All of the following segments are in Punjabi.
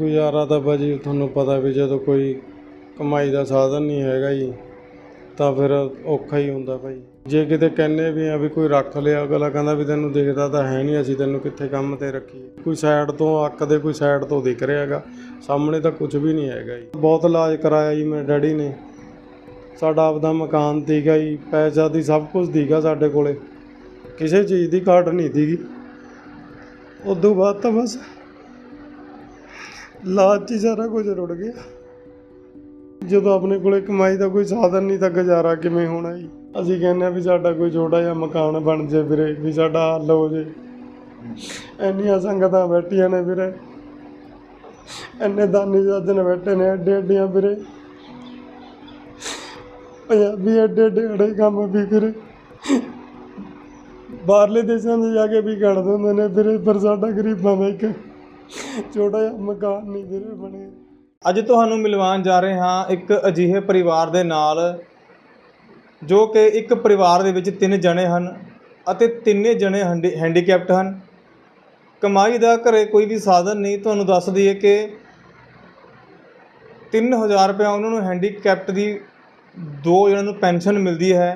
ਗੁਜ਼ਾਰਾ ਤਾਂ ਭਾਜੀ ਤੁਹਾਨੂੰ ਪਤਾ ਵੀ ਜਦੋਂ ਕੋਈ ਕਮਾਈ ਦਾ ਸਾਧਨ ਨਹੀਂ ਹੈਗਾ ਜੀ, ਤਾਂ ਫਿਰ ਔਖਾ ਹੀ ਹੁੰਦਾ ਭਾਈ ਜੇ ਕਿਤੇ ਕਹਿੰਨੇ ਵੀ ਆ ਵੀ ਕੋਈ ਰੱਖ ਲਿਆ, ਅਗਲਾ ਕਹਿੰਦਾ ਵੀ ਤੈਨੂੰ ਦਿਖਦਾ ਤਾਂ ਹੈ ਨਹੀਂ, ਅਸੀਂ ਤੈਨੂੰ ਕਿੱਥੇ ਕੰਮ ਤੇ ਰੱਖੀਏ। ਕੋਈ ਸਾਈਡ ਤੋਂ ਅੱਕ ਦੇ, ਕੋਈ ਸਾਈਡ ਤੋਂ ਦਿਖ ਰਿਹਾ ਹੈਗਾ, ਸਾਹਮਣੇ ਤਾਂ ਕੁਝ ਵੀ ਨਹੀਂ ਹੈਗਾ ਜੀ। ਬਹੁਤ ਇਲਾਜ ਕਰਾਇਆ ਜੀ ਮੇਰੇ ਡੈਡੀ ਨੇ। ਸਾਡਾ ਆਪਦਾ ਮਕਾਨ ਸੀਗਾ ਜੀ, ਪੈਸਾ ਦੀ ਸਭ ਕੁਝ ਸੀਗਾ ਸਾਡੇ ਕੋਲੇ। ਕਿਸੇ ਚੀਜ਼ ਦੀ ਘਾਟ ਨਹੀਂ ਸੀਗੀ ਉਦੋਂ ਬਾਅਦ ਤਾਂ ਬਸ ਲਾਲਚ ਹੀ ਸਾਰਾ ਕੁਝ ਰੁੜ ਗਿਆ। ਜਦੋਂ ਆਪਣੇ ਕੋਲੇ ਕਮਾਈ ਦਾ ਕੋਈ ਸਾਧਨ ਨਹੀਂ ਤਾਂ ਗੁਜ਼ਾਰਾ ਕਿਵੇਂ ਹੋਣਾ ਜੀ? ਅਸੀਂ ਕਹਿੰਦੇ ਆ ਵੀ ਸਾਡਾ ਕੋਈ ਛੋਟਾ ਜਿਹਾ ਮਕਾਨ ਬਣ ਜੇ ਵੀਰੇ, ਵੀ ਸਾਡਾ ਹੱਲ ਹੋ ਜੇ। ਇੰਨੀਆਂ ਸੰਗਤਾਂ ਬੈਠੀਆਂ ਨੇ ਵੀਰੇ। ਇੰਨੇ ਦਾਨੀ ਸਾਧਨ ਬੈਠੇ ਨੇ ਐਡੇ ਐਡੀਆਂ ਵੀਰੇ। ਪੰਜਾਬੀ ਐਡੇ ਐਡੇ ਅੜੇ ਕੰਮ ਵੀ ਵੀਰੇ। ਬਾਹਰਲੇ ਦੇਸ਼ਾਂ 'ਚ ਜਾ ਕੇ ਵੀ ਕਰਦੇ ਹੁੰਦੇ ਨੇ ਵੀਰੇ, ਪਰ ਸਾਡਾ ਗਰੀਬਾਂ ਦਾ ਇੱਕ ਛੋਟਾ ਜਿਹਾ ਮਕਾਨ ਨਹੀਂ ਵੀਰੇ ਬਣਿਆ ਅੱਜ ਤੁਹਾਨੂੰ ਮਿਲਵਾਉਣ ਜਾ ਰਹੇ ਹਾਂ ਇੱਕ ਅਜਿਹੇ ਪਰਿਵਾਰ ਦੇ ਨਾਲ, ਜੋ ਕਿ ਇੱਕ ਪਰਿਵਾਰ ਦੇ ਵਿੱਚ ਤਿੰਨ ਜਣੇ ਹਨ ਅਤੇ ਤਿੰਨੇ ਜਣੇ ਹੈਂਡੀ- ਹੈਂਡੀਕੈਪਟ ਹਨ। ਕਮਾਈ ਦਾ ਘਰੇ ਕੋਈ ਵੀ ਸਾਧਨ ਨਹੀਂ। ਤੁਹਾਨੂੰ ਦੱਸ ਦਈਏ ਕਿ 3000 ਰੁਪਏ ਉਹਨਾਂ ਨੂੰ ਹੈਂਡੀਕੈਪਟ ਦੀ ਦੋ ਜਣਾਂ ਨੂੰ ਪੈਨਸ਼ਨ ਮਿਲਦੀ ਹੈ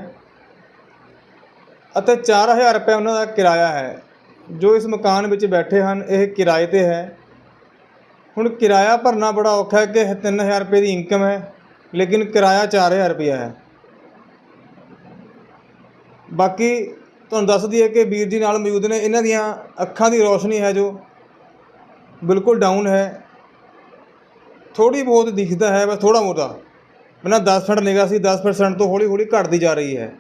ਅਤੇ 4000 ਰੁਪਏ ਉਹਨਾਂ ਦਾ ਕਿਰਾਇਆ ਹੈ। ਜੋ ਇਸ ਮਕਾਨ ਵਿੱਚ ਬੈਠੇ ਹਨ, ਇਹ ਕਿਰਾਏ ਤੇ ਹੈ। ਹੁਣ ਕਿਰਾਇਆ ਭਰਨਾ ਬੜਾ ਔਖਾ ਹੈ ਕਿ 3000 ਰੁਪਏ ਦੀ ਇਨਕਮ ਹੈ, ਲੇਕਿਨ ਕਿਰਾਇਆ 4000 ਰੁਪਇਆ ਹੈ। ਬਾਕੀ ਤੁਹਾਨੂੰ ਦੱਸ ਦਈਏ ਕਿ ਵੀਰ ਜੀ ਨਾਲ ਮੌਜੂਦ ਨੇ, ਇਹਨਾਂ ਦੀਆਂ ਅੱਖਾਂ ਦੀ ਰੋਸ਼ਨੀ ਹੈ ਜੋ ਬਿਲਕੁਲ ਡਾਊਨ ਹੈ। ਥੋੜੀ ਬਹੁਤ ਦਿਖਦਾ ਹੈ, ਬਸ ਥੋੜਾ ਮੋਟਾ ਬਿਨਾਂ 10% ਨਿਗਾਹ ਸੀ 10% ਤੋਂ ਹੌਲੀ ਹੌਲੀ ਘਟਦੀ ਜਾ ਰਹੀ ਹੈ।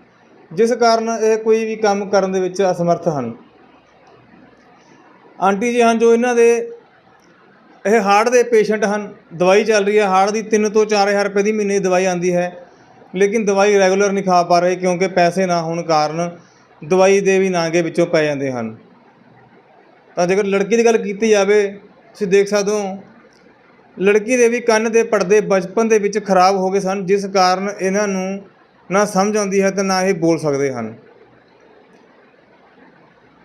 ਜਿਸ ਕਾਰਨ ਇਹ ਕੋਈ ਵੀ ਕੰਮ ਕਰਨ ਦੇ ਵਿੱਚ ਅਸਮਰਥ ਹਨ। ਆਂਟੀ ਜੀ ਹਨ ਜੋ ਇਹਨਾਂ ਦੇ ਇਹ ਹਾਰਟ ਦੇ ਪੇਸ਼ੈਂਟ ਹਨ, ਦਵਾਈ ਚੱਲ ਰਹੀ ਹੈ, ਹਾਰਟ ਦੀ 3 ਤੋਂ 4000 ਰੁਪਏ ਦੀ ਮਹੀਨੇ ਦੀ ਦਵਾਈ ਆਂਦੀ ਹੈ, ਲੇਕਿਨ ਦਵਾਈ ਰੈਗੂਲਰ ਨਹੀਂ ਖਾ ਪਾ ਰਹੇ ਕਿਉਂਕਿ ਪੈਸੇ ਨਾ ਹੋਣ ਕਾਰਨ ਦਵਾਈ ਦੇ ਵੀ ਨਾਂਗੇ ਵਿੱਚੋਂ ਪੈ ਜਾਂਦੇ ਹਨ। ਤਾਂ ਜੇਕਰ ਲੜਕੀ ਦੀ ਗੱਲ ਕੀਤੀ ਜਾਵੇ, ਤੁਸੀਂ ਦੇਖ ਸਕਦੇ ਹੋ, ਲੜਕੀ ਦੇ ਵੀ ਕੰਨ ਦੇ ਪਰਦੇ ਬਚਪਨ ਦੇ ਵਿੱਚ ਖਰਾਬ ਹੋ ਗਏ ਸਨ, ਜਿਸ ਕਾਰਨ ਇਹਨਾਂ ਨੂੰ ਨਾ ਸਮਝ ਆਉਂਦੀ ਹੈ ਤੇ ਨਾ ਇਹ ਬੋਲ ਸਕਦੇ ਹਨ।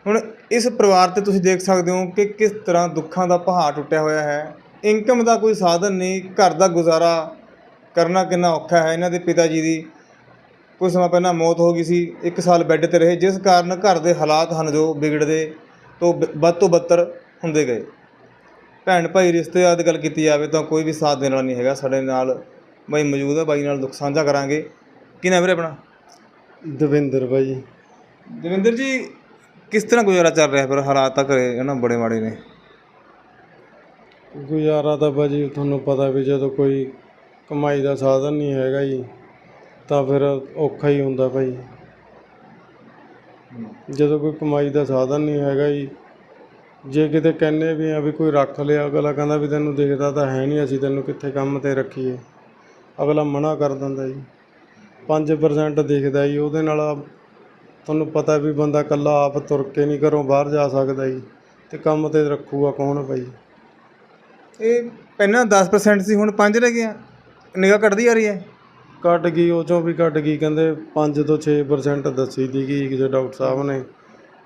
ਹੁਣ ਇਸ ਪਰਿਵਾਰ ਤੇ ਤੁਸੀਂ ਦੇਖ ਸਕਦੇ ਹੋ ਕਿ ਕਿਸ ਤਰ੍ਹਾਂ ਦੁੱਖਾਂ ਦਾ ਪਹਾੜ ਟੁੱਟਿਆ ਹੋਇਆ ਹੈ। ਇਨਕਮ ਦਾ ਕੋਈ ਸਾਧਨ ਨਹੀਂ ਘਰ ਦਾ ਗੁਜ਼ਾਰਾ ਕਰਨਾ ਕਿੰਨਾ ਔਖਾ ਹੈ। ਇਹਨਾਂ ਦੇ ਪਿਤਾ ਜੀ ਦੀ ਕੁਝ ਸਮਾਂ ਪਹਿਲਾਂ ਮੌਤ ਹੋ ਗਈ ਸੀ ਇੱਕ ਸਾਲ ਬੈੱਡ ਤੇ ਰਹੇ ਜਿਸ ਕਾਰਨ ਘਰ ਦੇ ਹਾਲਾਤ ਹਨ ਜੋ ਵਿਗੜਦੇ ਤੋਂ ਵੱਧ ਤੋਂ ਬੱਤਰ ਹੁੰਦੇ ਗਏ। ਭੈਣ ਭਾਈ ਰਿਸ਼ਤੇਦਾਰ ਦੀ ਗੱਲ ਕੀਤੀ ਜਾਵੇ ਤਾਂ ਕੋਈ ਵੀ ਸਾਥ ਦੇਣ ਵਾਲਾ ਨਹੀਂ ਹੈਗਾ। ਸਾਡੇ ਨਾਲ ਬਾਈ ਮੌਜੂਦ ਹੈ ਬਾਈ ਨਾਲ ਦੁੱਖ ਸਾਂਝਾ ਕਰਾਂਗੇ। ਕੀ ਨਾਮ ਵੀਰੇ ਆਪਣਾ? ਦਵਿੰਦਰ ਭਾਈ ਦਵਿੰਦਰ ਜੀ ਕਿਸ ਤਰ੍ਹਾਂ ਗੁਜ਼ਾਰਾ ਚੱਲ ਰਿਹਾ ਫਿਰ ਹਾਲਾਤ ਤਾਂ ਘਰੇ ਹੈ ਨਾ ਬੜੇ ਮਾੜੇ ਨੇ? ਗੁਜ਼ਾਰਾ ਤਾਂ ਭਾਜੀ ਤੁਹਾਨੂੰ ਪਤਾ ਵੀ ਜਦੋਂ ਕੋਈ ਕਮਾਈ ਦਾ ਸਾਧਨ ਨਹੀਂ ਹੈਗਾ ਜੀ, ਤਾਂ ਫਿਰ ਔਖਾ ਹੀ ਹੁੰਦਾ ਭਾਈ ਜਦੋਂ ਕੋਈ ਕਮਾਈ ਦਾ ਸਾਧਨ ਨਹੀਂ ਹੈਗਾ ਜੀ, ਜੇ ਕਿਤੇ ਕਹਿੰਨੇ ਵੀ ਆ ਵੀ ਕੋਈ ਰੱਖ ਲਿਆ, ਅਗਲਾ ਕਹਿੰਦਾ ਵੀ ਤੈਨੂੰ ਦਿਖਦਾ ਤਾਂ ਹੈ ਨਹੀਂ, ਅਸੀਂ ਤੈਨੂੰ ਕਿੱਥੇ ਕੰਮ ਤੇ ਰੱਖੀਏ। ਅਗਲਾ ਮਨਾ ਕਰ ਦਿੰਦਾ ਜੀ। 5% ਦਿਖਦਾ ਜੀ, ਉਹਦੇ ਨਾਲ ਤੁਹਾਨੂੰ ਪਤਾ ਵੀ ਬੰਦਾ ਇਕੱਲਾ ਆਪ ਤੁਰ ਕੇ ਨਹੀਂ ਘਰੋਂ ਬਾਹਰ ਜਾ ਸਕਦਾ ਜੀ ਤੇ ਕੰਮ ਤੇ ਰੱਖੂਗਾ ਕੌਣ ਭਾਈ ਇਹ ਪਹਿਲਾਂ 10% ਸੀ ਹੁਣ 5 ਰਹਿ ਗਿਆ ਨਿਗਾਹ ਘਟਦੀ ਜਾ ਰਹੀ ਹੈ। ਘਟ ਗਈ ਉਹ ਚੋਂ ਵੀ ਘਟ ਗਈ ਕਹਿੰਦੇ 5 ਤੋਂ 6% ਦੱਸੀ ਸੀਗੀ ਕਿਸੇ ਡਾਕਟਰ ਸਾਹਿਬ ਨੇ।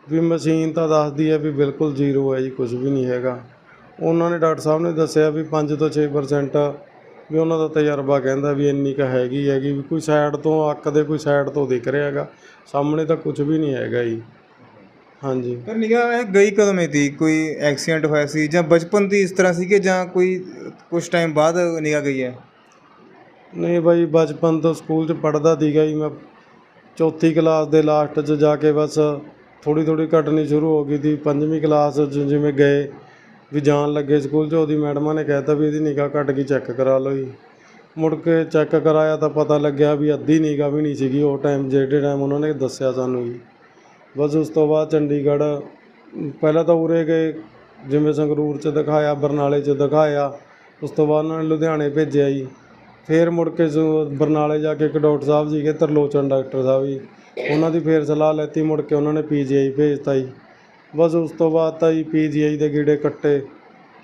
ਵੀ ਮਸ਼ੀਨ ਤਾਂ ਦੱਸਦੀ ਹੈ ਵੀ ਬਿਲਕੁਲ ਜ਼ੀਰੋ ਹੈ ਜੀ ਕੁਝ ਵੀ ਨਹੀਂ ਹੈਗਾ। ਉਹਨਾਂ ਨੇ ਡਾਕਟਰ ਸਾਹਿਬ ਨੇ ਦੱਸਿਆ ਵੀ 5 ਤੋਂ 6% ਵੀ ਉਹਨਾਂ ਦਾ ਤਜਰਬਾ ਕਹਿੰਦਾ ਵੀ ਇੰਨੀ ਕੁ ਹੈਗੀ ਹੈਗੀ ਵੀ ਕੋਈ ਸਾਈਡ ਤੋਂ ਅੱਕ ਦੇ ਕੋਈ ਸਾਈਡ ਤੋਂ ਦਿਖ ਰਿਹਾ ਹੈਗਾ। ਸਾਹਮਣੇ ਤਾਂ ਕੁਝ ਵੀ ਨਹੀਂ ਹੈਗਾ ਜੀ। ਹਾਂਜੀ। ਪਰ ਨਿਗਾਹ ਇਹ ਗਈ ਕਦੋਂ ਮੇ ਤੀ ਕੋਈ ਐਕਸੀਡੈਂਟ ਹੋਇਆ ਸੀ ਜਾਂ ਬਚਪਨ ਦੀ ਇਸ ਤਰ੍ਹਾਂ ਸੀ ਕਿ ਜਾਂ ਕੋਈ ਕੁਝ ਟਾਈਮ ਬਾਅਦ ਨਿਗਾਹ ਗਈ ਹੈ? ਨਹੀਂ ਬਾਈ ਬਚਪਨ ਤੋਂ ਸਕੂਲ 'ਚ ਪੜ੍ਹਦਾ ਸੀਗਾ ਜੀ ਮੈਂ। ਚੌਥੀ ਕਲਾਸ ਦੇ ਲਾਸਟ 'ਚ ਜਾ ਕੇ ਬਸ ਥੋੜੀ ਥੋੜੀ ਘਟਣੀ ਸ਼ੁਰੂ ਹੋ ਗਈ ਸੀ। ਪੰਜਵੀਂ ਕਲਾਸ 'ਚ ਜਿਵੇਂ ਗਏ। ਵੀ ਜਾਣ ਲੱਗੇ ਸਕੂਲ 'ਚ, ਉਹਦੀ ਮੈਡਮਾਂ ਨੇ ਕਹਿਤਾ ਵੀ ਇਹਦੀ ਨਿਗਾਹ ਘੱਟ ਗਈ ਚੈੱਕ ਕਰਾ ਲਓ ਜੀ। ਮੁੜ ਕੇ ਚੈੱਕ ਕਰਾਇਆ ਤਾਂ ਪਤਾ ਲੱਗਿਆ ਵੀ ਅੱਧੀ ਨਿਗਾਹ ਵੀ ਨਹੀਂ ਸੀਗੀ ਉਹ ਟਾਈਮ ਜਿਹੜੇ ਟਾਈਮ ਉਹਨਾਂ ਨੇ ਦੱਸਿਆ ਸਾਨੂੰ ਜੀ। ਬਸ ਉਸ ਤੋਂ ਬਾਅਦ ਚੰਡੀਗੜ੍ਹ, ਪਹਿਲਾਂ ਤਾਂ ਉਰੇ ਗਏ, ਜਿਵੇਂ ਸੰਗਰੂਰ 'ਚ ਦਿਖਾਇਆ, ਬਰਨਾਲੇ 'ਚ ਦਿਖਾਇਆ, ਉਸ ਤੋਂ ਬਾਅਦ ਉਹਨਾਂ ਨੇ ਲੁਧਿਆਣੇ ਭੇਜਿਆ ਜੀ। ਫਿਰ ਮੁੜ ਕੇ ਬਰਨਾਲੇ ਜਾ ਕੇ ਇੱਕ ਡਾਕਟਰ ਸਾਹਿਬ ਸੀਗੇ ਤਰਲੋਚਨ ਡਾਕਟਰ ਸਾਹਿਬ ਜੀ, ਉਹਨਾਂ ਦੀ ਫੇਰ ਸਲਾਹ ਲੈਤੀ, ਮੁੜ ਕੇ ਉਹਨਾਂ ਨੇ ਪੀਜੀਆਈ ਭੇਜਤਾ ਜੀ। ਬਸ ਉਸ ਤੋਂ ਬਾਅਦ ਤਾਂ ਜੀ ਪੀਜੀਆਈ ਦੇ ਗੀੜੇ ਕੱਟੇ।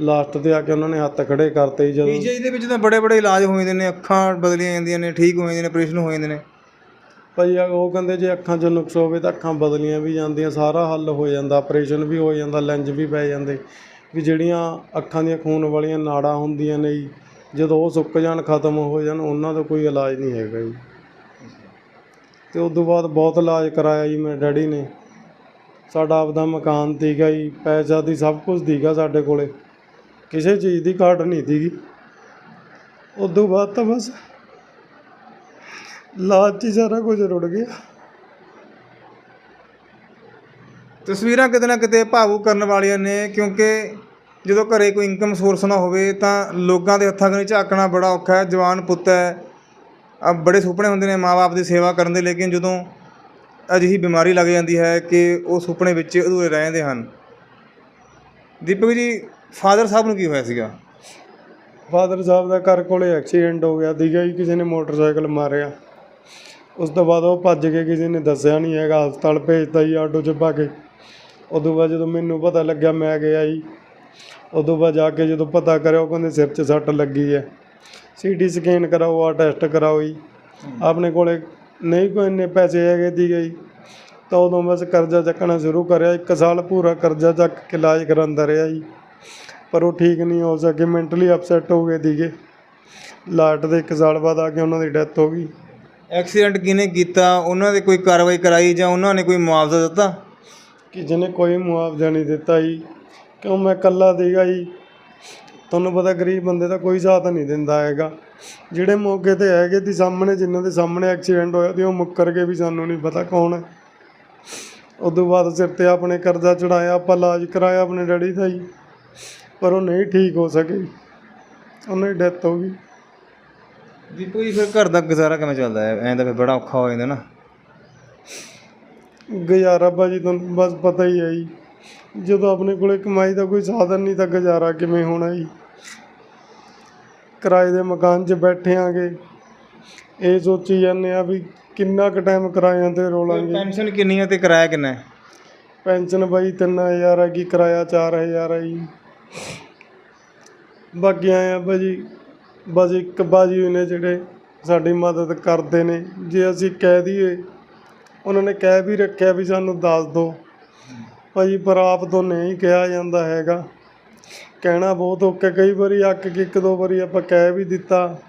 ਲਾਸਟ ਤੇ ਆ ਕੇ ਉਹਨਾਂ ਨੇ ਹੱਥ ਖੜੇ ਕਰਤੇ ਜੀ ਜਦੋਂ। ਪੀਜੀਆਈ ਦੇ ਵਿੱਚ ਤਾਂ ਬੜੇ ਬੜੇ ਇਲਾਜ ਹੋ ਜਾਂਦੇ ਨੇ ਅੱਖਾਂ ਬਦਲੀਆਂ ਜਾਂਦੀਆਂ ਨੇ ਠੀਕ ਹੋ ਜਾਂਦੇ ਨੇ ਆਪਰੇਸ਼ਨ ਹੋ ਜਾਂਦੇ ਨੇ। ਭਾਈ ਆ ਉਹ ਕਹਿੰਦੇ ਜੇ ਅੱਖਾਂ 'ਚ ਨੁਕਸ ਹੋਵੇ ਤਾਂ ਅੱਖਾਂ ਬਦਲੀਆਂ ਵੀ ਜਾਂਦੀਆਂ ਸਾਰਾ ਹੱਲ ਹੋ ਜਾਂਦਾ ਆਪਰੇਸ਼ਨ ਵੀ ਹੋ ਜਾਂਦਾ ਲੈਂਜ ਵੀ ਪੈ ਜਾਂਦੇ। ਵੀ ਜਿਹੜੀਆਂ ਅੱਖਾਂ ਦੀਆਂ ਖੂਨ ਵਾਲੀਆਂ ਨਾੜਾਂ ਹੁੰਦੀਆਂ ਨੇ ਜੀ ਜਦੋਂ ਉਹ ਸੁੱਕ ਜਾਣ ਖਤਮ ਹੋ ਜਾਣ ਉਹਨਾਂ ਦਾ ਕੋਈ ਇਲਾਜ ਨਹੀਂ ਹੈਗਾ ਜੀ। ਤੇ ਉਸ ਤੋਂ ਬਾਅਦ ਬਹੁਤ ਇਲਾਜ ਕਰਾਇਆ ਜੀ ਮੇਰੇ ਡੈਡੀ ਨੇ। ਸਾਡਾ ਆਪਦਾ ਮਕਾਨ ਸੀਗਾ ਜੀ, ਪੈਸਾ ਦੀ ਸਭ ਕੁਝ ਸੀਗਾ ਸਾਡੇ ਕੋਲੇ। ਕਿਸੇ ਚੀਜ਼ ਦੀ ਘਾਟ ਨਹੀਂ ਸੀਗੀ ਉਸ ਤੋਂ ਬਾਅਦ ਤਾਂ ਬਸ ਲਾਜ 'ਚ ਹੀ ਸਾਰਾ ਕੁਝ ਰੁੜ ਗਿਆ। ਤਸਵੀਰਾਂ ਕਿਤੇ ਨਾ ਕਿਤੇ ਭਾਵੁਕ ਕਰਨ ਵਾਲੀਆਂ ਨੇ, ਕਿਉਂਕਿ ਜਦੋਂ ਘਰੇ ਕੋਈ ਇਨਕਮ ਸੋਰਸ ਨਾ ਹੋਵੇ ਤਾਂ ਲੋਕਾਂ ਦੇ ਹੱਥਾਂ ਕਨੀ ਝਾਕਣਾ ਬੜਾ ਔਖਾ ਹੈ। ਜਵਾਨ ਪੁੱਤ ਹੈ। ਬੜੇ ਸੁਪਨੇ ਹੁੰਦੇ ਨੇ ਮਾਪੇ ਦੀ ਸੇਵਾ ਕਰਨ ਦੇ, ਲੇਕਿਨ ਜਦੋਂ ਅਜਿਹੀ ਬਿਮਾਰੀ ਲੱਗ ਜਾਂਦੀ ਹੈ ਕਿ ਉਹ ਸੁਪਨੇ ਵਿੱਚ ਅਧੂਰੇ ਰਹਿ ਜਾਂਦੇ ਹਨ। ਦੀਪਕ ਜੀ ਫਾਦਰ ਸਾਹਿਬ ਨੂੰ ਕੀ ਹੋਇਆ ਸੀਗਾ? ਫਾਦਰ ਸਾਹਿਬ ਦਾ ਘਰ ਕੋਲੇ ਐਕਸੀਡੈਂਟ ਹੋ ਗਿਆ ਸੀਗਾ ਜੀ ਕਿਸੇ ਨੇ ਮੋਟਰਸਾਈਕਲ ਮਾਰਿਆ। ਉਸ ਤੋਂ ਬਾਅਦ ਉਹ ਭੱਜ ਕੇ ਕਿਸੇ ਨੇ ਦੱਸਿਆ ਨਹੀਂ ਹੈਗਾ ਹਸਪਤਾਲ ਭੇਜਤਾ ਜੀ ਆਟੋ 'ਚ ਪਾ ਕੇ। ਉਦੋਂ ਬਾਅਦ ਜਦੋਂ ਮੈਨੂੰ ਪਤਾ ਲੱਗਿਆ ਮੈਂ ਗਿਆ ਜੀ। ਉਦੋਂ ਬਾਅਦ ਜਾ ਕੇ ਜਦੋਂ ਪਤਾ ਕਰਿਆ ਉਹ ਕਹਿੰਦੇ ਸਿਰ 'ਚ ਸੱਟ ਲੱਗੀ ਹੈ। ਸੀਟੀ ਸਕੈਨ ਕਰਾਓ ਆ ਟੈਸਟ ਕਰਾਓ ਜੀ। ਆਪਣੇ ਕੋਲੇ ਨਹੀਂ ਕੋਈ ਇੰਨੇ ਪੈਸੇ ਹੈਗੇ ਸੀਗੇ ਜੀ ਤਾਂ ਉਦੋਂ ਬਸ ਕਰਜ਼ਾ ਚੱਕਣਾ ਸ਼ੁਰੂ ਕਰਿਆ। ਇੱਕ ਸਾਲ ਪੂਰਾ ਕਰਜ਼ਾ ਚੱਕ ਕੇ ਇਲਾਜ ਕਰਾਉਂਦਾ ਰਿਹਾ ਜੀ। ਪਰ ਉਹ ਠੀਕ ਨਹੀਂ ਹੋ ਸਕੇ ਮੈਂਟਲੀ ਅਪਸੈਟ ਹੋ ਗਏ ਸੀਗੇ ਲਾਟ ਦੇ ਇੱਕ ਸਾਲ ਬਾਅਦ ਆ ਕੇ ਉਹਨਾਂ ਦੀ ਡੈਥ ਹੋ ਗਈ। ਐਕਸੀਡੈਂਟ ਕਿਹਨੇ ਕੀਤਾ? ਉਹਨਾਂ ਦੇ ਕੋਈ ਕਾਰਵਾਈ ਕਰਾਈ ਜਾਂ ਉਹਨਾਂ ਨੇ ਕੋਈ ਮੁਆਵਜ਼ਾ ਦਿੱਤਾ? ਕਿ ਜਿਹਨੇ ਕੋਈ ਮੁਆਵਜ਼ਾ ਨਹੀਂ ਦਿੱਤਾ ਜੀ। ਕਿਉਂ ਮੈਂ ਇਕੱਲਾ ਸੀਗਾ ਜੀ? ਤੁਹਾਨੂੰ ਪਤਾ ਗਰੀਬ ਬੰਦੇ ਦਾ ਕੋਈ ਸਾਥ ਨਹੀਂ ਦਿੰਦਾ ਹੈਗਾ। ਜਿਹੜੇ ਮੌਕੇ ਤੇ ਹੈਗੇ ਸੀ ਸਾਹਮਣੇ ਜਿਨ੍ਹਾਂ ਦੇ ਸਾਹਮਣੇ ਐਕਸੀਡੈਂਟ ਹੋਇਆ ਤੇ ਉਹ ਮੁੱਕਰ ਕੇ ਵੀ ਸਾਨੂੰ ਨਹੀਂ ਪਤਾ ਕੌਣ ਹੈ। ਉਦੋਂ ਬਾਅਦ ਸਿਰ ਤੇ ਆਪਣੇ ਕਰਜ਼ਾ ਚੜਾਇਆ ਆਪਾਂ ਇਲਾਜ ਕਰਾਇਆ ਆਪਣੇ ਡੈਡੀ ਦਾ ਜੀ ਪਰ ਉਹ ਨਹੀਂ ਠੀਕ ਹੋ ਸਕੇ। ਉਹਨਾਂ ਦੀ ਡੈਥ ਹੋ ਗਈ। ਦੀਪਕ ਜੀ ਫਿਰ ਘਰ ਦਾ ਗੁਜ਼ਾਰਾ ਕਿਵੇਂ ਚੱਲਦਾ ਹੈ? ਐਂ ਤਾਂ ਫਿਰ ਬੜਾ ਔਖਾ ਹੋ ਜਾਂਦਾ ਨਾ। ਗੁਜ਼ਾਰਾ ਭਾਜੀ ਤੁਹਾਨੂੰ ਬਸ ਪਤਾ ਹੀ ਹੈ ਜੀ। ਜਦੋਂ ਆਪਣੇ ਕੋਲੇ ਕਮਾਈ ਦਾ ਕੋਈ ਸਾਧਨ ਨਹੀਂ ਤਾਂ ਗੁਜ਼ਾਰਾ ਕਿਵੇਂ ਹੋਣਾ ਜੀ? ਕਿਰਾਏ ਦੇ ਮਕਾਨ 'ਚ ਬੈਠੇ ਆਂਗੇ। ਇਹ ਸੋਚੀ ਜਾਂਦੇ ਆ ਵੀ ਕਿੰਨਾ ਕੁ ਟਾਈਮ ਕਿਰਾਇਆਂ ਤੇ ਰੋਲਾਂਗੇ। ਪੈਨਸ਼ਨ ਕਿੰਨੀ ਹੈ ਤੇ ਕਿਰਾਇਆ ਕਿੰਨਾ ਹੈ? ਪੈਨਸ਼ਨ ਬਾਈ 3000 ਹੈਗੀ ਕਿਰਾਇਆ 4000 ਹੈ ਜੀ। ਬਾਕੀ ਆਏ ਆ ਭਾਜੀ ਬਸ ਇੱਕ ਬਾਜੀ ਹੋਏ ਨੇ ਜਿਹੜੇ ਸਾਡੀ ਮਦਦ ਕਰਦੇ ਨੇ। ਜੇ ਅਸੀਂ ਕਹਿ ਦਈਏ ਉਹਨਾਂ ਨੇ ਕਹਿ ਵੀ ਰੱਖਿਆ ਵੀ ਸਾਨੂੰ ਦੱਸ ਦਿਓ ਭਾਜੀ ਪਰ ਆਪ ਤੋਂ ਨਹੀਂ ਕਿਹਾ ਜਾਂਦਾ ਹੈਗਾ। ਕਹਿਣਾ ਬਹੁਤ ਔਖਾ ਕਈ ਵਾਰੀ ਅੱਕ ਕੇ ਇੱਕ ਦੋ ਵਾਰੀ ਆਪਾਂ ਕਹਿ ਵੀ ਦਿੱਤਾ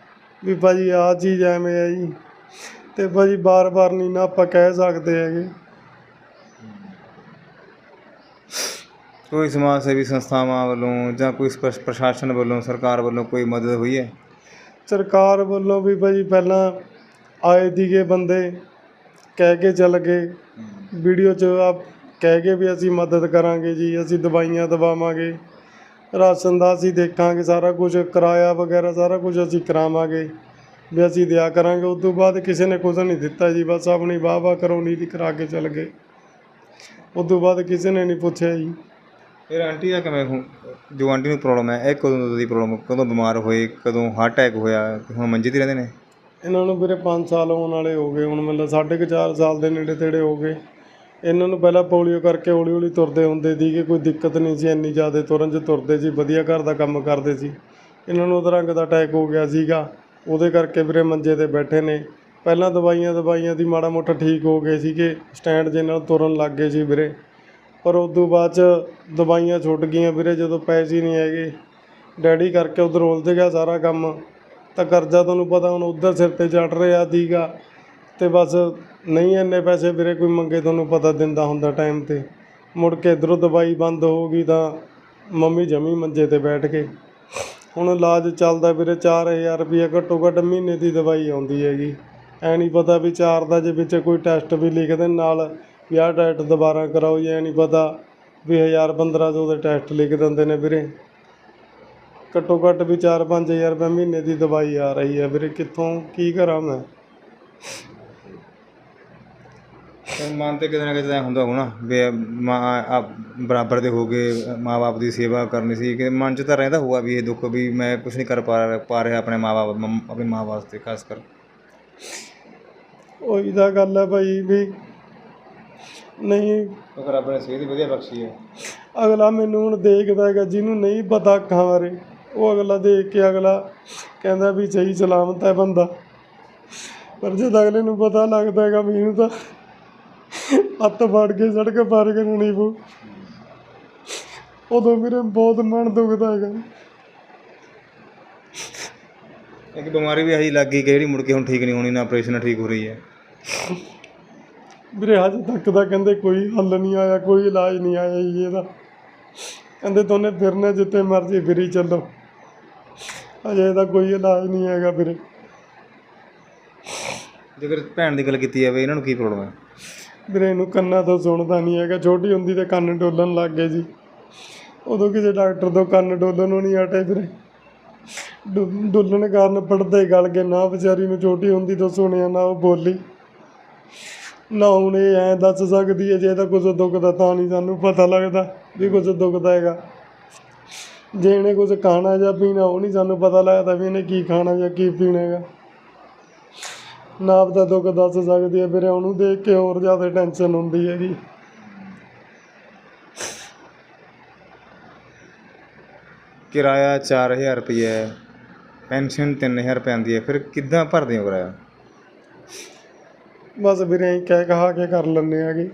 ਵੀ ਭਾਜੀ ਆਹ ਚੀਜ਼ ਐਵੇਂ ਹੈ ਜੀ। ਤੇ ਭਾਜੀ ਬਾਰ-ਬਾਰ ਨਹੀਂ ਨਾ ਆਪਾਂ ਕਹਿ ਸਕਦੇ ਹੈਗੇ। ਕੋਈ ਸਮਾਜ ਸੇਵੀ ਸੰਸਥਾਵਾਂ ਵੱਲੋਂ ਜਾਂ ਕੋਈ ਸਪਸ਼- ਪ੍ਰਸ਼ਾਸਨ ਵੱਲੋਂ ਸਰਕਾਰ ਵੱਲੋਂ ਕੋਈ ਮਦਦ ਹੋਈ ਹੈ? ਸਰਕਾਰ ਵੱਲੋਂ ਵੀ ਭਾਜੀ ਪਹਿਲਾਂ ਆਏ ਦੀਗੇ ਬੰਦੇ ਕਹਿ ਕੇ ਚੱਲ ਗਏ। ਵੀਡੀਓ 'ਚ ਆਪ ਕਹਿ ਕੇ ਵੀ ਅਸੀਂ ਮਦਦ ਕਰਾਂਗੇ ਜੀ ਅਸੀਂ ਦਵਾਈਆਂ ਦਵਾਵਾਂਗੇ। ਰਾਸ਼ਨ ਦਾ ਅਸੀਂ ਦੇਖਾਂਗੇ ਸਾਰਾ ਕੁਝ ਕਿਰਾਇਆ ਵਗੈਰਾ ਸਾਰਾ ਕੁਝ ਅਸੀਂ ਕਰਾਵਾਂਗੇ। ਵੀ ਅਸੀਂ ਦਿਆ ਕਰਾਂਗੇ ਉਸ ਤੋਂ ਬਾਅਦ ਕਿਸੇ ਨੇ ਕੁਝ ਨਹੀਂ ਦਿੱਤਾ ਜੀ ਬਸ ਆਪਣੀ ਵਾਹ ਵਾਹ ਕਰੋਨੀ ਦੀ ਕਰਾ ਕੇ ਚੱਲ ਗਏ। ਉਸ ਤੋਂ ਬਾਅਦ ਕਿਸੇ ਨੇ ਨਹੀਂ ਪੁੱਛਿਆ ਜੀ। ਫਿਰ ਆਂਟੀ ਦਾ ਕਿਵੇਂ ਹੁਣ- ਜੋ ਆਂਟੀ ਨੂੰ ਪ੍ਰੋਬਲਮ ਹੈ ਇਹ ਕਦੋਂ ਦੀ ਪ੍ਰੋਬਲਮ ਕਦੋਂ ਬਿਮਾਰ ਹੋਏ ਕਦੋਂ ਹਾਰਟ ਅਟੈਕ ਹੋਇਆ ਤੇ ਹੁਣ ਮੰਜੇ ਤੇ ਰਹਿੰਦੇ ਨੇ? ਇਹਨਾਂ ਨੂੰ ਵੀਰੇ 5 ਸਾਲ ਹੋਣ ਵਾਲੇ ਹੋ ਗਏ ਹੁਣ ਮਤਲਬ ਸਾਢੇ ਕੁ ਚਾਰ ਸਾਲ ਦੇ ਨੇੜੇ ਤੇੜੇ ਹੋ ਗਏ। ਇਹਨਾਂ ਨੂੰ ਪਹਿਲਾਂ ਪੋਲੀਓ ਕਰਕੇ ਹੌਲੀ ਹੌਲੀ ਤੁਰਦੇ ਹੁੰਦੇ ਸੀਗੇ ਕੋਈ ਦਿੱਕਤ ਨਹੀਂ ਸੀ, ਇੰਨੀ ਜ਼ਿਆਦਾ ਤੁਰਨ 'ਚ ਤੁਰਦੇ ਸੀ, ਵਧੀਆ ਘਰ ਦਾ ਕੰਮ ਕਰਦੇ ਸੀ। ਇਹਨਾਂ ਨੂੰ ਅਧਰੰਗ ਦਾ ਅਟੈਕ ਹੋ ਗਿਆ ਸੀਗਾ। ਉਹਦੇ ਕਰਕੇ ਵੀਰੇ ਮੰਜੇ ਤੇ ਬੈਠੇ ਨੇ। ਪਹਿਲਾਂ ਦਵਾਈਆਂ ਦਵਾਈਆਂ ਦੀ ਮਾੜਾ ਮੋਟਾ ਠੀਕ ਹੋ ਗਏ ਸੀਗੇ। ਸਟੈਂਡ ਜੇ ਨਾਲ ਤੁਰਨ ਲੱਗ ਗਏ ਸੀ ਵੀਰੇ। ਪਰ ਉਸ ਤੋਂ ਬਾਅਦ 'ਚ ਦਵਾਈਆਂ ਛੁੱਟ ਗਈਆਂ ਵੀਰੇ, ਜਦੋਂ ਪੈਸੇ ਹੀ ਨਹੀਂ ਹੈਗੇ। ਡੈਡੀ ਕਰਕੇ ਉਧਰ ਉਲਝ ਗਿਆ ਸਾਰਾ ਕੰਮ। ਤਾਂ ਕਰਜ਼ਾ ਤੁਹਾਨੂੰ ਪਤਾ ਹੁਣ ਉਧਰ ਸਿਰ ਤੇ ਚੜ ਰਿਹਾ ਸੀਗਾ। ਤੇ ਬਸ ਨਹੀਂ ਇੰਨੇ ਪੈਸੇ ਵੀਰੇ ਕੋਈ ਮੰਗੇ ਤੁਹਾਨੂੰ ਪਤਾ ਦਿੰਦਾ ਹੁੰਦਾ ਟਾਈਮ ਤੇ। ਮੁੜ ਕੇ ਇਧਰੋਂ ਦਵਾਈ ਬੰਦ ਹੋ ਗਈ ਤਾਂ ਮੰਮੀ ਜਮੀ ਮੰਜੇ ਤੇ ਬੈਠ ਕੇ। ਹੁਣ ਇਲਾਜ ਚੱਲਦਾ ਵੀਰੇ 4000 ਰੁਪਏ ਘੱਟੋ ਘੱਟ ਮਹੀਨੇ ਦੀ ਦਵਾਈ ਆਉਂਦੀ ਹੈਗੀ। ਐ ਨਹੀਂ ਪਤਾ ਵੀ ਚਾਰ ਦਾ ਜੇ ਵਿੱਚ ਕੋਈ ਟੈਸਟ ਵੀ ਲਿਖ ਦੇਣ ਨਾਲ ਵੀ ਆਹ ਟੈਸਟ ਦੁਬਾਰਾ ਕਰਾਓ ਜਾਂ ਐ ਨਹੀਂ ਪਤਾ ਵੀ 1000 1500 ਦੇ ਟੈਸਟ ਲਿਖ ਦਿੰਦੇ ਨੇ ਵੀਰੇ। ਘੱਟੋ ਘੱਟ ਵੀ 4-5000 ਰੁਪਏ ਮਹੀਨੇ ਦੀ ਦਵਾਈ ਆ ਰਹੀ ਹੈ ਵੀਰੇ, ਕਿੱਥੋਂ, ਕੀ ਕਰਾਂ ਮੈਂ? ਮਨ ਤੇ ਕਿਤੇ ਨਾ ਕਿਤੇ ਐਂ ਹੁੰਦਾ ਹੋਣਾ ਵੀ ਮਾਂ ਆ ਬਰਾਬਰ ਦੇ ਹੋ ਗਏ ਮਾਪੇ ਦੀ ਸੇਵਾ ਕਰਨੀ ਸੀ ਕਿ ਮਨ 'ਚ ਤਾਂ ਰਹਿੰਦਾ ਹੋਊਗਾ ਵੀ ਇਹ ਦੁੱਖ ਵੀ ਮੈਂ ਕੁਝ ਨਹੀਂ ਕਰ ਪਾ ਰਿਹਾ ਪਾ ਰਿਹਾ ਆਪਣੇ ਮਾਪੇ ਆਪਣੇ ਮਾਂ ਵਾਸਤੇ ਖਾਸ ਕਰ। ਉਹੀ ਤਾਂ ਗੱਲ ਹੈ ਭਾਈ ਵੀ ਨਹੀਂ। ਉਹ ਫਿਰ ਆਪਣੇ ਸਿਹਤ ਵਧੀਆ ਬਖਸ਼ੀ ਹੈ ਅਗਲਾ ਮੈਨੂੰ ਹੁਣ ਦੇਖਦਾ ਹੈਗਾ ਜਿਹਨੂੰ ਨਹੀਂ ਪਤਾ ਅੱਖਾਂ ਬਾਰੇ ਉਹ ਅਗਲਾ ਦੇਖ ਕੇ ਅਗਲਾ ਕਹਿੰਦਾ ਵੀ ਸਹੀ ਸਲਾਮਤ ਹੈ ਬੰਦਾ। ਪਰ ਜਦ ਅਗਲੇ ਨੂੰ ਪਤਾ ਲੱਗਦਾ ਹੈਗਾ ਵੀ ਇਹਨੂੰ ਤਾਂ ਹੱਥ ਫੜ ਕੇ ਸੜਕ ਪਾਰ ਕਰਨੀ ਪਊ। ਉਦੋਂ ਵੀਰੇ ਬਹੁਤ ਮਨ ਦੁਖਦਾ ਹੈਗਾ। ਇੱਕ ਬਿਮਾਰੀ ਵੀ ਆਹੀ ਲੱਗ ਗਈ ਕਿ ਜਿਹੜੀ ਮੁੜ ਕੇ ਹੁਣ ਠੀਕ ਨਹੀਂ ਹੋਣੀ ਨਾ ਆਪਰੇਸ਼ਨ ਠੀਕ ਹੋ ਰਹੀ ਹੈ। ਵੀਰੇ ਹਜੇ ਤੱਕ ਤਾਂ ਕਹਿੰਦੇ ਕੋਈ ਹੱਲ ਨਹੀਂ ਆਇਆ ਕੋਈ ਇਲਾਜ ਨਹੀਂ ਆਇਆ ਜੀ ਇਹਦਾ। ਕਹਿੰਦੇ ਤੋਨੇ ਫਿਰਨੇ ਜਿੱਥੇ ਮਰਜ਼ੀ ਫਿਰੀ ਚੱਲੋ। ਅਜੇ ਇਹਦਾ ਕੋਈ ਇਲਾਜ ਨਹੀਂ ਹੈਗਾ ਵੀਰੇ। ਜੇਕਰ ਭੈਣ ਦੀ ਗੱਲ ਕੀਤੀ ਜਾਵੇ ਇਹਨਾਂ ਨੂੰ ਕੀ ਪ੍ਰੋਬਲਮ ਹੈ? ਵੀਰੇ ਇਹਨੂੰ ਕੰਨਾਂ ਤੋਂ ਸੁਣਦਾ ਨਹੀਂ ਹੈਗਾ, ਛੋਟੀ ਹੁੰਦੀ ਤੇ ਕੰਨ ਡੋਲਣ ਲੱਗ ਗਏ ਜੀ। ਉਦੋਂ ਕਿਸੇ ਡਾਕਟਰ ਤੋਂ ਕੰਨ ਡੋਲਣ ਨੂੰ ਨਹੀਂ ਹਟੇ ਵੀਰੇ। ਡੁ- ਡੁੱਲਣ ਕਾਰਨ ਪੜਦੇ ਗਲ ਗਏ, ਨਾ ਵਿਚਾਰੀ ਨੂੰ ਛੋਟੀ ਹੁੰਦੀ ਤੋਂ ਸੁਣਿਆ, ਨਾ ਉਹ ਬੋਲੀ। ਨਾ ਹੁਣ ਇਹ ਐਂ ਦੱਸ ਸਕਦੀ ਹੈ, ਜੇ ਇਹਦਾ ਕੁਝ ਦੁੱਖਦਾ ਤਾਂ ਨਹੀਂ ਸਾਨੂੰ ਪਤਾ ਲੱਗਦਾ ਵੀ ਕੁਝ ਦੁੱਖਦਾ ਹੈਗਾ। ਜੇ ਇਹਨੇ ਕੁਝ ਖਾਣਾ ਜਾਂ ਪੀਣਾ, ਉਹ ਨਹੀਂ ਸਾਨੂੰ ਪਤਾ ਲੱਗਦਾ ਵੀ ਇਹਨੇ ਕੀ ਖਾਣਾ ਜਾਂ ਕੀ ਪੀਣਾ ਹੈਗਾ। ਨਾ ਆਪਦਾ ਦੁੱਖ ਦੱਸ ਸਕਦੀ ਹੈ ਵੀਰੇ ਉਹਨੂੰ ਦੇਖ ਕੇ ਹੋਰ ਜ਼ਿਆਦਾ ਟੈਨਸ਼ਨ ਹੁੰਦੀ ਹੈਗੀ। ਕਿਰਾਇਆ 4000 ਰੁਪਏ ਹੈ ਪੈਨਸ਼ਨ 3000 ਰੁਪਏ ਆਉਂਦੀ ਹੈ ਫਿਰ ਕਿੱਦਾਂ ਭਰਦੇ ਹੋ ਕਿਰਾਇਆ? ਬਸ ਵੀਰੇ ਐਂ ਕਹਿ ਕਹਾ ਕੇ ਕਰ ਲੈਂਦੇ ਹੈਗੇ।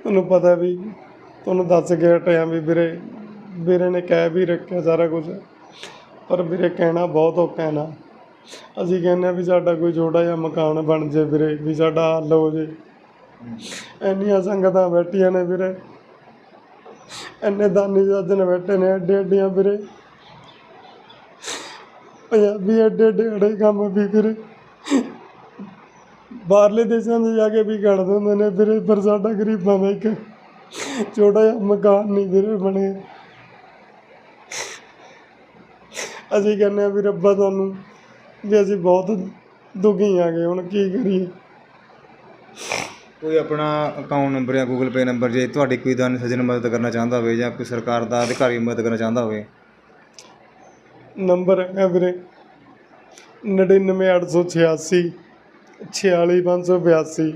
ਤੁਹਾਨੂੰ ਪਤਾ ਵੀ ਤੁਹਾਨੂੰ ਦੱਸ ਕੇ ਹਟਿਆ ਵੀ ਵੀਰੇ ਵੀਰੇ ਨੇ ਕਹਿ ਵੀ ਰੱਖਿਆ ਸਾਰਾ ਕੁਝ ਪਰ ਵੀਰੇ ਕਹਿਣਾ ਬਹੁਤ ਔਖਾ ਹੈ ਨਾ। ਅਸੀਂ ਕਹਿੰਦੇ ਹਾਂ ਵੀ ਸਾਡਾ ਕੋਈ ਛੋਟਾ ਜਿਹਾ ਮਕਾਨ ਬਣ ਜੇ ਵੀਰੇ, ਵੀ ਸਾਡਾ ਹੱਲ ਹੋ ਜੇ। ਇੰਨੀਆਂ ਸੰਗਤਾਂ ਬੈਠੀਆਂ ਨੇ ਵੀਰੇ। ਇੰਨੇ ਦਾਨੀ ਸੱਜਣ ਬੈਠੇ ਨੇ ਐਡੇ ਐਡੀਆਂ ਵੀਰੇ। ਪੰਜਾਬੀ ਐਡੇ ਐਡੇ ਅੜੇ ਕੰਮ ਵੀ ਵੀਰੇ। ਬਾਹਰਲੇ ਦੇਸ਼ਾਂ 'ਚ ਜਾ ਕੇ ਵੀ ਕਰ ਦਿੰਦੇ ਨੇ ਵੀਰੇ, ਪਰ ਸਾਡਾ ਗਰੀਬਾਂ ਦਾ ਇੱਕ ਛੋਟਾ ਜਿਹਾ ਮਕਾਨ ਨਹੀਂ ਵੀਰੇ ਬਣੇ ਅਸੀਂ ਕਹਿੰਦੇ ਆ ਵੀ ਰੱਬਾ ਤੁਹਾਨੂੰ ਵੀ ਅਸੀਂ ਬਹੁਤ ਦੁਖੀ ਆ ਗਏ ਹੁਣ ਕੀ ਕਰੀਏ? ਕੋਈ ਆਪਣਾ ਅਕਾਊਂਟ ਨੰਬਰ ਜਾਂ ਗੂਗਲ ਪੇ ਨੰਬਰ ਜੇ ਤੁਹਾਡੀ ਕੋਈ ਦਾਨੀ ਸੱਜਣ ਮਦਦ ਕਰਨਾ ਚਾਹੁੰਦਾ ਹੋਵੇ ਜਾਂ ਕੋਈ ਸਰਕਾਰ ਦਾ ਅਧਿਕਾਰੀ ਮਦਦ ਕਰਨਾ ਚਾਹੁੰਦਾ ਹੋਵੇ। ਨੰਬਰ ਹੈ ਵੀਰੇ 99886 46582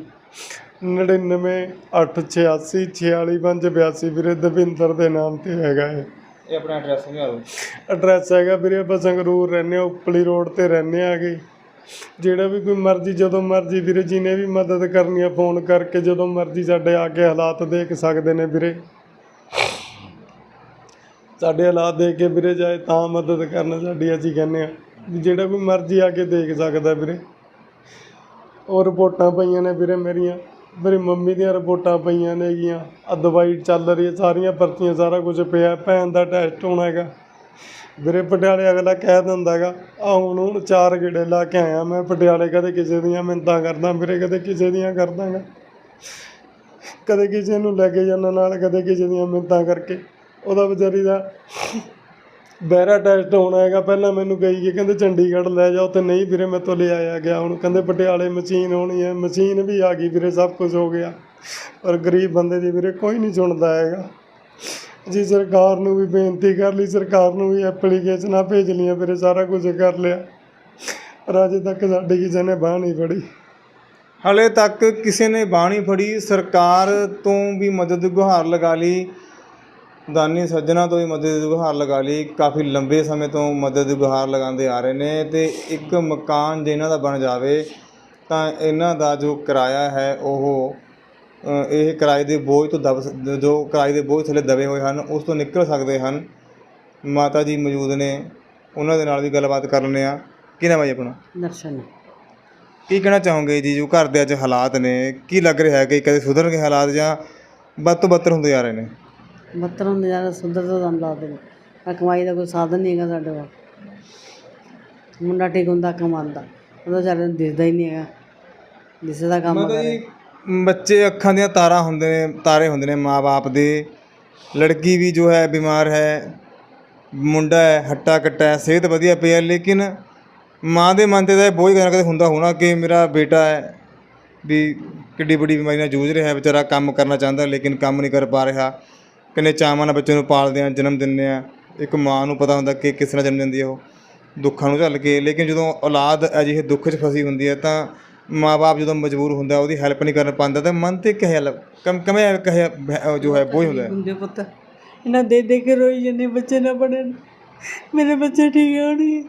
99886 46582 ਵੀਰੇ ਦਵਿੰਦਰ ਦੇ ਨਾਮ ਤੇ ਹੈਗਾ ਇਹ। ਇਹ ਆਪਣਾ ਐਡਰੈਸ ਸਮਝਾ ਦਿਓ। ਐਡਰੈਸ ਹੈਗਾ ਵੀਰੇ, ਆਪਾਂ ਸੰਗਰੂਰ ਰਹਿੰਦੇ ਹਾਂ, ਉਪਲੀ ਰੋਡ ਤੇ ਰਹਿੰਦੇ ਆਗੇ ਜਿਹੜਾ ਵੀ ਕੋਈ ਮਰਜ਼ੀ, ਜਦੋਂ ਮਰਜ਼ੀ ਵੀਰੇ, ਜਿਹਨੇ ਵੀ ਮਦਦ ਕਰਨੀ ਆ ਫੋਨ ਕਰਕੇ ਜਦੋਂ ਮਰਜ਼ੀ ਸਾਡੇ ਆ ਕੇ ਹਾਲਾਤ ਦੇਖ ਸਕਦੇ ਨੇ ਵੀਰੇ। ਸਾਡੇ ਹਾਲਾਤ ਦੇਖ ਕੇ ਵੀਰੇ, ਜਾਏ ਤਾਂ ਮਦਦ ਕਰਨ ਸਾਡੀ ਅਸੀਂ ਕਹਿੰਦੇ ਆ ਵੀ ਜਿਹੜਾ ਕੋਈ ਮਰਜ਼ੀ ਆ ਕੇ ਦੇਖ ਸਕਦਾ ਵੀਰੇ। ਉਹ ਰਿਪੋਰਟਾਂ ਪਈਆਂ ਨੇ ਵੀਰੇ ਮੇਰੀਆਂ। ਮੇਰੀ ਮੰਮੀ ਦੀਆਂ ਰਿਪੋਰਟਾਂ ਪਈਆਂ ਨੇਗੀਆਂ। ਆ ਦਵਾਈ ਚੱਲ ਰਹੀ ਹੈ, ਸਾਰੀਆਂ ਪਰਚੀਆਂ, ਸਾਰਾ ਕੁਝ ਪਿਆ। ਭੈਣ ਦਾ ਟੈਸਟ ਹੋਣਾ ਹੈਗਾ। ਵੀਰੇ ਪਟਿਆਲੇ ਅਗਲਾ ਕਹਿ ਦਿੰਦਾ ਹੈਗਾ ਆ ਹੁਣ ਹੁਣ ਚਾਰ ਗੇੜੇ ਲਾ ਕੇ ਆਇਆ ਮੈਂ ਪਟਿਆਲੇ, ਕਦੇ ਕਿਸੇ ਦੀਆਂ ਮਿੰਤਾਂ ਕਰਦਾ, ਵੀਰੇ ਕਦੇ ਕਿਸੇ ਦੀਆਂ ਕਰਦਾਗਾ ਕਦੇ ਕਿਸੇ ਨੂੰ ਲੈ ਕੇ ਜਾਂਦਾ ਨਾਲ, ਕਦੇ ਕਿਸੇ ਦੀਆਂ ਮਿੰਤਾਂ ਕਰਕੇ। ਉਹਦਾ ਵਿਚਾਰੀ ਦਾ ਬਹਿਰਾ ਟੈਸਟ ਹੋਣਾ ਹੈਗਾ, ਪਹਿਲਾਂ ਮੈਨੂੰ ਕਹੀ ਕਿ ਕਹਿੰਦੇ ਚੰਡੀਗੜ੍ਹ ਲੈ ਜਾਓ, ਤੇ ਨਹੀਂ ਵੀਰੇ ਮੈਂ ਤੋਂ ਲੈ ਆਇਆ ਗਿਆ ਹੁਣ। ਕਹਿੰਦੇ ਪਟਿਆਲੇ ਮਸ਼ੀਨ ਹੋਣੀ ਹੈ, ਮਸ਼ੀਨ ਵੀ ਆ ਗਈ ਵੀਰੇ, ਸਭ ਕੁਝ ਹੋ ਗਿਆ। ਪਰ ਗਰੀਬ ਬੰਦੇ ਦੀ ਵੀਰੇ ਕੋਈ ਨਹੀਂ ਸੁਣਦਾ ਹੈਗਾ। ਜੀ ਸਰਕਾਰ ਨੂੰ ਵੀ ਬੇਨਤੀ ਕਰ ਲਈ, ਸਰਕਾਰ ਨੂੰ ਵੀ ਐਪਲੀਕੇਸ਼ਨਾਂ ਭੇਜ ਲਈਆਂ ਵੀਰੇ, ਸਾਰਾ ਕੁਝ ਕਰ ਲਿਆ। ਪਰ ਅਜੇ ਤੱਕ ਸਾਡੀ ਕਿਸੇ ਨੇ ਬਾਂਹ ਨਹੀਂ ਫੜੀ। ਹਲੇ ਤੱਕ ਕਿਸੇ ਨੇ ਬਾਣੀ ਫੜੀ, ਸਰਕਾਰ ਤੋਂ ਵੀ ਮਦਦ ਗੁਹਾਰ ਲਗਾ ਲਈ। ਦਾਨੀ ਸੱਜਣਾ ਤੋਂ ਵੀ ਮਦਦ ਦੀ ਗੁਹਾਰ ਲਗਾ ਲਈ। ਕਾਫੀ ਲੰਬੇ ਸਮੇਂ ਤੋਂ ਮਦਦ ਦੀ ਗੁਹਾਰ ਲਗਾਉਂਦੇ ਆ ਰਹੇ ਨੇ ਤੇ ਇੱਕ ਮਕਾਨ ਜੇ ਇਹਨਾਂ ਦਾ ਬਣ ਜਾਵੇ ਤਾਂ ਇਹਨਾਂ ਦਾ ਜੋ ਕਿਰਾਇਆ ਹੈ ਉਹ ਇਹ ਕਿਰਾਏ ਦੇ ਬੋਝ ਤੋਂ ਦਬ ਜੋ ਕਿਰਾਏ ਦੇ ਬੋਝ ਥੱਲੇ ਦਬੇ ਹੋਏ ਹਨ ਉਸ ਤੋਂ ਨਿਕਲ ਸਕਦੇ ਹਨ। ਮਾਤਾ ਜੀ ਮੌਜੂਦ ਨੇ ਉਹਨਾਂ ਦੇ ਨਾਲ ਵੀ ਗੱਲਬਾਤ ਕਰ ਲੈਂਦੇ ਆ ਕੀ ਨਾਮ ਹੈ ਜੀ ਆਪਣਾ? ਦਰਸ਼ਨ। ਕੀ ਕਹਿਣਾ ਚਾਹੋਗੇ ਜੀ ਜੋ ਘਰ ਦੇ ਅੱਜ ਹਾਲਾਤ ਨੇ ਕੀ ਲੱਗ ਰਿਹਾ ਹੈ ਕਿ ਕਦੇ ਸੁਧਰਨਗੇ ਹਾਲਾਤ ਜਾਂ ਵੱਧ ਤੋਂ ਬੱਤਰ ਹੁੰਦੇ ਜਾ ਰਹੇ ਨੇ? ਬੱਤਰ ਹੁੰਦੇ ਜਾ ਸੁੰਦਰ ਤੋਂ ਦਮ ਲਾਦੇ ਨੇ। ਆਹ ਕਮਾਈ ਦਾ ਕੋਈ ਸਾਧਨ ਨਹੀਂ ਹੈਗਾ ਸਾਡੇ ਕੋਲ। ਮੁੰਡਾ ਠੀਕ ਹੁੰਦਾ ਕਮਾਉਂਦਾ। ਉਹਦਾ ਨੂੰ ਦਿਸਦਾ ਹੀ ਨਹੀਂ ਹੈਗਾ। ਦਿਸਦਾ ਕੰਮ ਮਾਤਾ ਕਰੇ। ਜੀ ਬੱਚੇ ਅੱਖਾਂ ਦੀਆਂ ਤਾਰਾਂ ਹੁੰਦੇ ਨੇ ਤਾਰੇ ਹੁੰਦੇ ਨੇ ਮਾਪੇ ਦੇ। ਲੜਕੀ ਵੀ ਜੋ ਹੈ ਬਿਮਾਰ ਹੈ ਮੁੰਡਾ ਹੈ ਹੱਟਾ ਕੱਟਾ ਹੈ ਸਿਹਤ ਵਧੀਆ ਪਈ ਹੈ ਲੇਕਿਨ ਮਾਂ ਦੇ ਮਨ ਤੇ ਤਾਂ ਇਹ ਬੋਝ ਨਾ ਕਦੇ ਹੁੰਦਾ ਹੋਣਾ ਕਿ ਮੇਰਾ ਬੇਟਾ ਹੈ ਵੀ ਕਿੱਡੀ ਵੱਡੀ ਬਿਮਾਰੀ ਨਾਲ ਜੂਝ ਰਿਹਾ ਹੈ ਵਿਚਾਰਾ ਕੰਮ ਕਰਨਾ ਚਾਹੁੰਦਾ ਲੇਕਿਨ ਕੰਮ ਨਹੀਂ ਕਰ ਪਾ ਰਿਹਾ। ਕਿੰਨੇ ਚਾਵਾਂ ਨਾਲ ਬੱਚੇ ਨੂੰ ਪਾਲਦੇ ਆ ਜਨਮ ਦਿੰਦੇ ਆ। ਇੱਕ ਮਾਂ ਨੂੰ ਪਤਾ ਹੁੰਦਾ ਕਿ ਕਿਸ ਤਰ੍ਹਾਂ ਜਨਮ ਦਿੰਦੀ ਹੈ ਉਹ। ਦੁੱਖਾਂ ਨੂੰ ਝੱਲ ਕੇ ਲੇਕਿਨ ਜਦੋਂ ਔਲਾਦ ਅਜਿਹੇ ਦੁੱਖ 'ਚ ਫਸੀ ਹੁੰਦੀ ਹੈ ਤਾਂ ਮਾਪੇ ਜਦੋਂ ਮਜਬੂਰ ਹੁੰਦਾ ਉਹਦੀ ਹੈਲਪ ਨਹੀਂ ਕਰਨ ਪਾਉਂਦਾ ਤਾਂ ਮਨ ਤੇ ਕਹਿ ਕਮ ਕਮੇ ਕਹੇ ਜੋ ਹੈ ਬੋਝ ਹੁੰਦਾ ਹੈ? ਹੁੰਦੇ ਪੁੱਤ। ਇਹਨਾਂ ਦੇ ਦੇ ਕੇ ਰੋਈ ਜੰਨੇ ਬੱਚੇ ਨਾ ਪੜਨ ਮੇਰੇ ਬੱਚੇ ਠੀਕ ਹੋਣਗੇ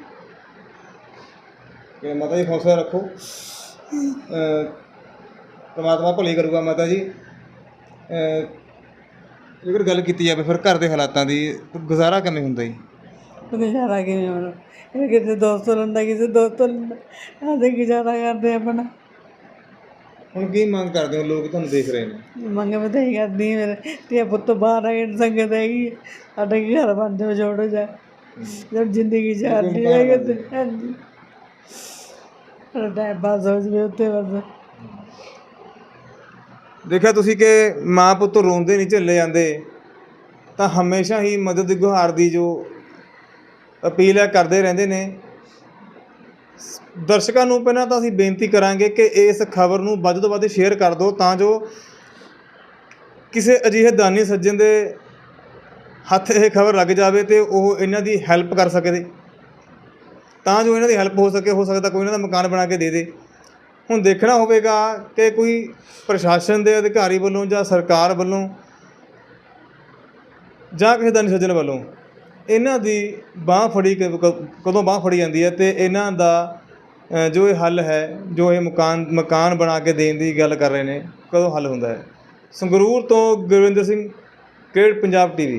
ਕਿ ਮਾਤਾ ਜੀ ਹੌਸਲਾ ਰੱਖੋ। ਅ, ਪ੍ਰਮਾਤਮਾ ਭਲੀ ਕਰੂਗਾ ਮਾਤਾ ਜੀ। ਅ, ਜੇਕਰ ਗੱਲ ਕੀਤੀ ਜਾਵੇ ਫਿਰ ਘਰ ਦੇ ਹਾਲਾਤਾਂ ਦੀ ਤਾਂ ਗੁਜ਼ਾਰਾ ਕਿਵੇਂ ਹੁੰਦਾ ਜੀ? ਗੁਜ਼ਾਰਾ ਕਿਵੇਂ ਹੋਣਾ? ਇਹ ਕਿਸੇ ਦੋਸਤ ਲੈਂਦਾ ਕਿਸੇ ਦੋਸਤ ਲੈਂਦਾ ਆਦੇ ਗੁਜ਼ਾਰਾ ਕਰਦੇ ਆਪਣਾ। ਹੁਣ ਕੀ ਮੰਗ ਕਰਦੇ ਹੋ ਲੋਕ ਤੁਹਾਨੂੰ ਦੇਖ ਰਹੇ ਨੇ? ਮੰਗ ਵਧਾਈ ਕਰਦੀ ਹਾਂ ਮੇਰੇ। ਤੇ ਪੁੱਤ ਬਾਹਰ ਆ ਕੇ ਸੰਗਤ ਹੈਗੀ ਹੈ। ਸਾਡਾ ਕੀ ਘਰ ਬਣ ਜਾਵੇ ਛੋੜੋ ਜਾ? ਜਦ ਜ਼ਿੰਦਗੀ ਚਾਹਦੀ ਹੈ ਤੇ ਹਾਂਜੀ। ਟਾਈਮ ਪਾਸ ਹੋ ਜਵੇ ਉੱਤੇ ਬਸ। ਦੇਖਿਆ ਤੁਸੀਂ ਕਿ ਮਾਂ ਪੁੱਤ ਰੋਂਦੇ ਨਹੀਂ, ਝੱਲੇ ਜਾਂਦੇ, ਤਾਂ ਹਮੇਸ਼ਾ ਹੀ ਮਦਦ ਗੁਹਾਰ ਦੀ ਜੋ ਅਪੀਲ ਹੈ ਕਰਦੇ ਰਹਿੰਦੇ ਨੇ। ਦਰਸ਼ਕਾਂ ਨੂੰ ਪਹਿਲਾਂ ਤਾਂ ਅਸੀਂ ਬੇਨਤੀ ਕਰਾਂਗੇ ਕਿ ਇਸ ਖਬਰ ਨੂੰ ਵੱਧ ਤੋਂ ਵੱਧ ਸ਼ੇਅਰ ਕਰ ਦਿਓ, ਤਾਂ ਜੋ ਕਿਸੇ ਅਜਿਹੇ ਦਾਨੀ ਸੱਜਣ ਦੇ ਹੱਥ ਇਹ ਖਬਰ ਲੱਗ ਜਾਵੇ ਤੇ ਉਹ ਇਹਨਾਂ ਦੀ ਹੈਲਪ ਕਰ ਸਕਦੇ ਤਾਂ। ਜੋ ਇਹਨਾਂ ਦੀ ਹੈਲਪ ਹੋ ਸਕੇ, ਹੋ ਸਕਦਾ ਕੋਈ ਇਹਨਾਂ ਦਾ ਮਕਾਨ ਬਣਾ ਕੇ ਦੇ ਦੇ। ਹੁਣ ਦੇਖਣਾ ਹੋਵੇਗਾ ਕਿ ਕੋਈ ਪ੍ਰਸ਼ਾਸਨ ਦੇ ਅਧਿਕਾਰੀ ਵੱਲੋਂ ਜਾਂ ਸਰਕਾਰ ਵੱਲੋਂ ਜਾਂ ਕਿਸੇ ਦਾਨੀ ਸੱਜਣ ਵੱਲੋਂ ਇਹਨਾਂ ਦੀ ਬਾਹ ਫੜੀ ਕਦੋਂ ਬਾਹ ਫੜੀ ਜਾਂਦੀ ਹੈ ਤੇ ਇਹਨਾਂ ਦਾ ਜੋ ਇਹ ਹੱਲ ਹੈ, ਜੋ ਇਹ ਮਕਾਨ ਮਕਾਨ ਬਣਾ ਕੇ ਦੇਣ ਦੀ ਗੱਲ ਕਰ ਰਹੇ ਨੇ, ਕਦੋਂ ਹੱਲ ਹੁੰਦਾ ਹੈ? ਸੰਗਰੂਰ ਤੋਂ ਗੁਰਵਿੰਦਰ ਸਿੰਘ, ਕਿਹੜ, ਪੰਜਾਬ ਟੀਵੀ?